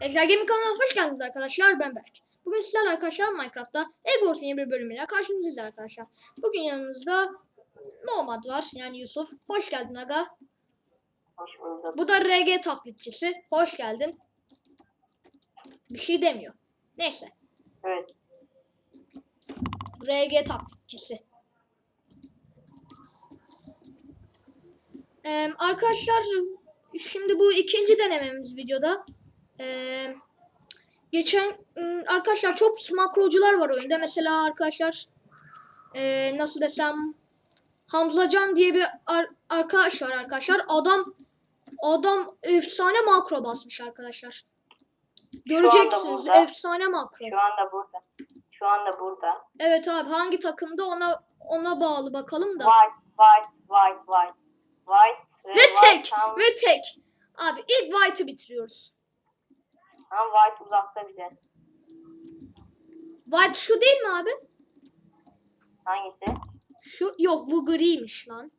Ejder Gaming kanalına hoş geldiniz arkadaşlar. Ben Berk. Bugün sizlerle arkadaşlar Minecraft'ta Eggwars'ın yeni bir bölümüyle karşınızdayız arkadaşlar. Bugün yanımızda Nomad var yani Yusuf. Hoş geldin aga. Hoş bulduk. Bu da RG taklitçisi. Hoş geldin. Bir şey demiyor. Neyse. Evet. RG taklitçisi. Ee, arkadaşlar şimdi bu ikinci denememiz videoda. Ee, geçen arkadaşlar çok makrocular var oyunda. Mesela arkadaşlar ee, nasıl desem Hamzacan diye bir ar- arkadaş var arkadaşlar. Adam adam efsane makro basmış arkadaşlar. Göreceksiniz efsane makro. Şu anda burada. Şu anda burada. Evet abi hangi takımda ona ona bağlı bakalım da. White, white, white, white. White ve, Ve white tek tam, ve tek. Abi ilk White'ı bitiriyoruz. Tam white uzakta bize. White şu değil mi abi? Hangisi? Şu yok bu griymiş lan.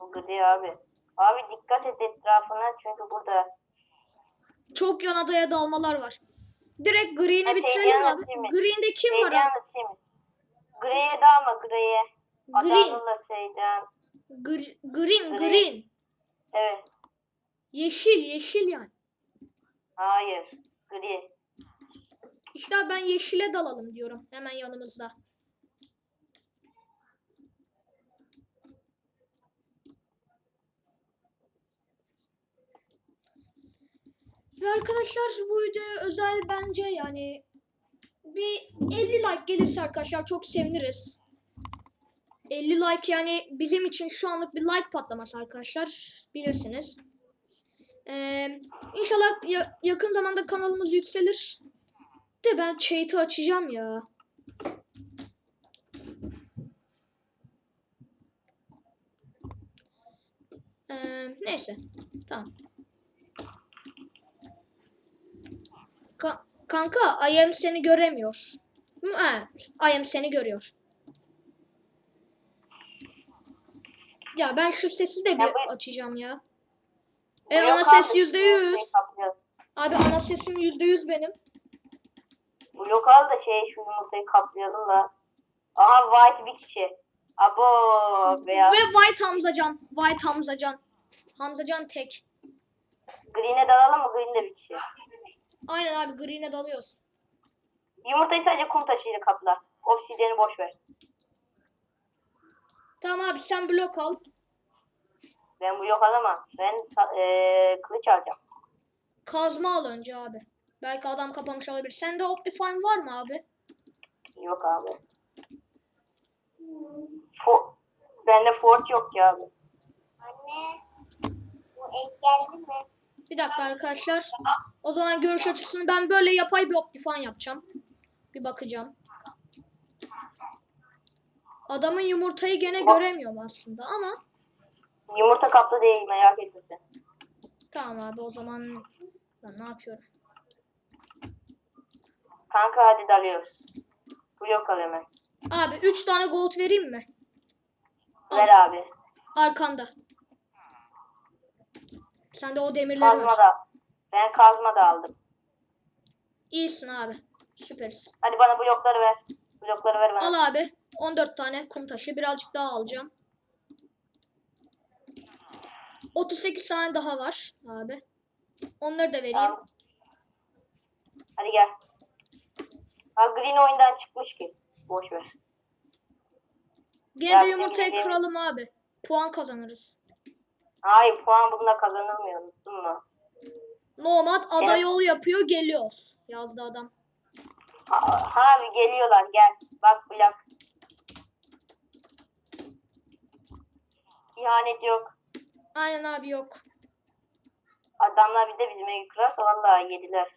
Bu gri abi. Abi dikkat et etrafına çünkü burada Çok yan adaya dalmalar var. Direkt green'i Ha, bitirelim abi. Green'de kim var şeyden abi? Griye dalma griye. Green. Adamla şeyden. Gr- green, Green. green. Evet. Yeşil, yeşil yani. Hayır. Gri. İşte ben yeşile dalalım diyorum. Hemen yanımızda. Ve arkadaşlar bu video özel bence yani bir 50 like gelirse arkadaşlar çok seviniriz. 50 like yani bizim için şu anlık bir like patlaması arkadaşlar bilirsiniz. Ee, inşallah ya- yakın zamanda kanalımız yükselir. De ben chat'i açacağım ya. Ee, neyse. Tamam. Ka- kanka IM seni göremiyor. Ha, IM seni görüyor. Ya ben şu sesi de bir açacağım ya. E yok ana ses yüzde yüz. Abi ana sesim yüzde yüz benim. Blok al da şey şu yumurtayı kaplayalım da. Aha white bir kişi. Abo beyaz. Ve White Hamzacan. White Hamzacan. Hamzacan tek. Green'e dalalım mı? Green de bir kişi. Aynen abi green'e dalıyoruz. Yumurtayı sadece kum taşıyla kapla. Obsidiyeni boş ver. Tamam abi sen blok al. Ben blok alamam. Ben eee, kılıç alacağım. Kazma al önce abi. Belki adam kapamış olabilir. Sende Optifine var mı abi? Yok abi. Fo Bende fort yok ya abi. Anne, bu engelli mi? Bir dakika arkadaşlar. O zaman görüş açısını ben böyle yapay bir Optifine yapacağım. Bir bakacağım. Adamın yumurtayı gene göremiyorum aslında ama Yumurta kaplı değil merak etme sen. tamam abi o zaman ben ne yapıyorum? Kanka hadi dalıyoruz. Blok al hemen. Abi 3 tane gold vereyim mi? Al. Ver abi. Arkanda. Sende o demirler Kazma var. da. Ben kazma da aldım. İyisin abi. Süpersin. Hadi bana blokları ver. Blokları ver bana. Al abi. 14 tane kum taşı. Birazcık daha alacağım. 38 tane daha var abi. Onları da vereyim. Tamam. Hadi gel. Ha Green oyundan çıkmış ki. Boş ver. Gene Ya de yumurtayı dediğim- kıralım abi. Puan kazanırız. Hayır puan bununla kazanılmıyor unuttun mu? Nomad ada yol yapıyor geliyoruz. Yazdı adam. Ha, abi geliyorlar gel. Bak blok. İhanet yok. Aynen abi yok. Adamlar bir de bizim evi kırarsa vallahi yediler.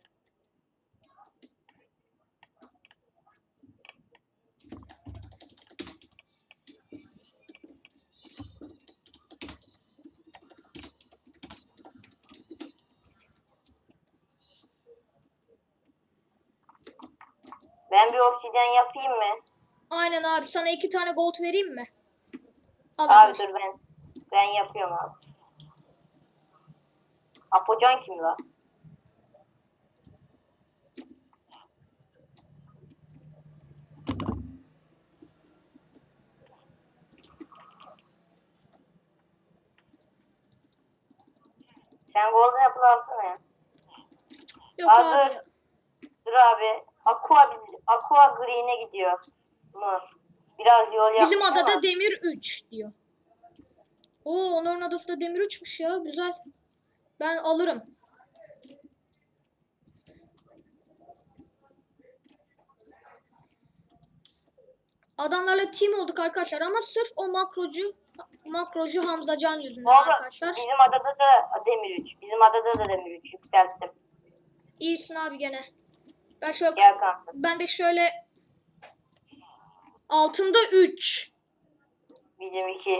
Ben bir obsidyen yapayım mı? Aynen abi sana iki tane gold vereyim mi? Al Abi abi. dur ben. Ben yapıyorum abi. Apocan kim la? Sen golden apple alsana ya. Yok Aa, abi. Dur. abi. Aqua, biz, Aqua Green'e gidiyor. Mı? Biraz yol yapmış Bizim adada demir 3 diyor. Oo onların adası da demir 3'müş ya. Güzel. Ben alırım. Adamlarla team olduk arkadaşlar ama sırf o makrocu makrocu Hamzacan yüzünden Oğlum arkadaşlar. bizim adada da demir 3. Bizim adada da demir 3 yükselttim. İyisin abi gene. Ben şöyle Gel kanka. ben de şöyle altında 3. Bizim iki.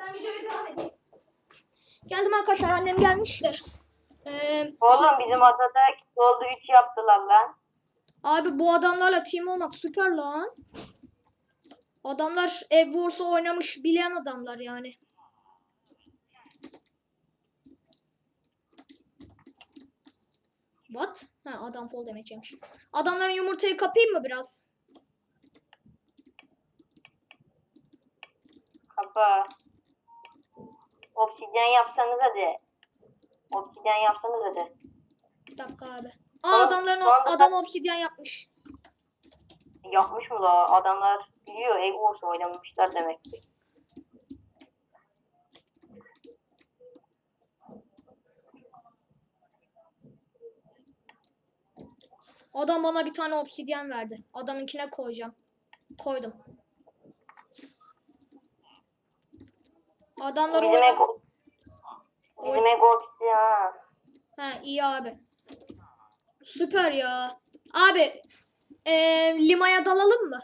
Ben videoyu devam edeyim. Geldim arkadaşlar annem gelmiş de. Ee, Oğlum bizim adada oldu 3 yaptılar lan. abi bu adamlarla team olmak süper lan. Adamlar Egg Wars'u oynamış bilen adamlar yani. What? Ha adam fall demeyeceğimmiş. Adamların yumurtayı kapayım mı biraz? Kapa. Obsidyen yapsanız hadi. Obsidyen yapsanız hadi. Bir dakika abi. Aa Tamam, adamların o, şu anda adam obsidyen yapmış. Yapmış mı la? Adamlar biliyor. Egg Wars oynamışlar demek ki. Adam bana bir tane obsidyen verdi. Adamınkine koyacağım. Koydum. Adamlar Bizim oyna- Egg Bizim Egg Obsidyen. Ha iyi abi. Süper ya. Abi eee, limaya dalalım mı?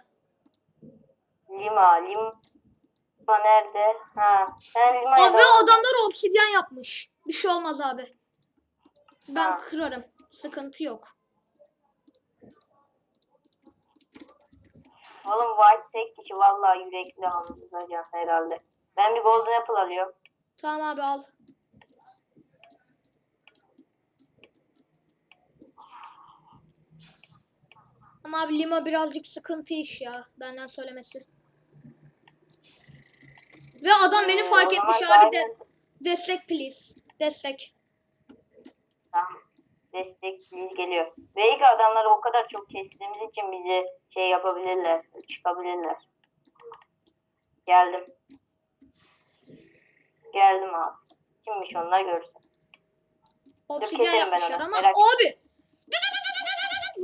Lima. Lima nerede? Ha. Sen Lima'ya Abi dal- adamlar obsidyen yapmış. Bir şey olmaz abi. Ben Ha. kırarım. Sıkıntı yok. Oğlum White tek kişi vallahi yürekli anlatacağım herhalde. Ben bir Golden Apple alıyorum. Tamam abi al. Ama abi lima birazcık sıkıntı iş ya. Benden söylemesi. Ve adam beni fark etmiş abi. De- destek please. Destek. Tamam. Destek please geliyor. Belki adamları o kadar çok kestiğimiz için bizi şey yapabilirler. Çıkabilirler. Geldim. Geldim abi. Kimmiş onlar görsün. Obsidyen yapmışlar ama merak abi.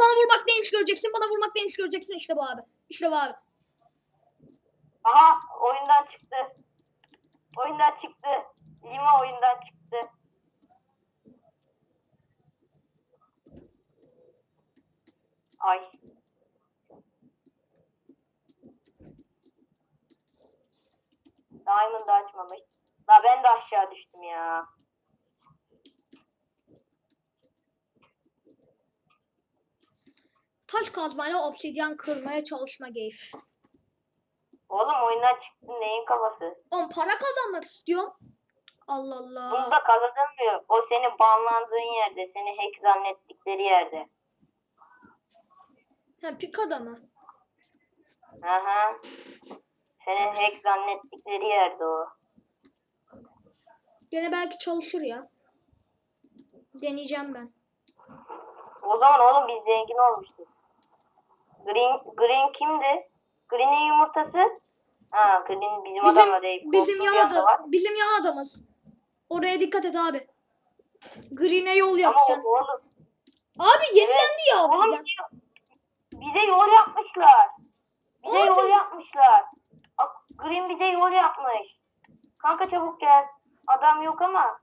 Bana vurmak neymiş göreceksin. Bana vurmak neymiş göreceksin. İşte bu abi. İşte bu abi. Aha oyundan çıktı. Oyundan çıktı. Lima oyundan çıktı. Ay. Diamond açmamış. La ben de aşağı düştüm ya. Taş kazmayla obsidyen kırmaya çalışma Geyf. Oğlum oyundan çıktın neyin kafası? Oğlum para kazanmak istiyorum. Allah Allah. Bunda kazanılmıyor. O senin banlandığın yerde. Seni hack zannettikleri yerde. Ha pikada mı? Aha. Senin hack zannettikleri yerde o. Gene belki çalışır ya. Deneyeceğim ben. O zaman oğlum biz zengin olmuştuk. Green, Green kimdi? Green'in yumurtası? Ha Green bizim, adamla değil. Bizim bizim yan yanında var. ada, bizim yan adamız. Oraya dikkat et abi. Green'e yol Ama yapacaksın. o- oğlum, Abi yenilendi ya oğlum bize, yol yapmışlar. Bize Abi. yol yapmışlar. Green bize yol yapmış. Kanka çabuk gel. Adam yok ama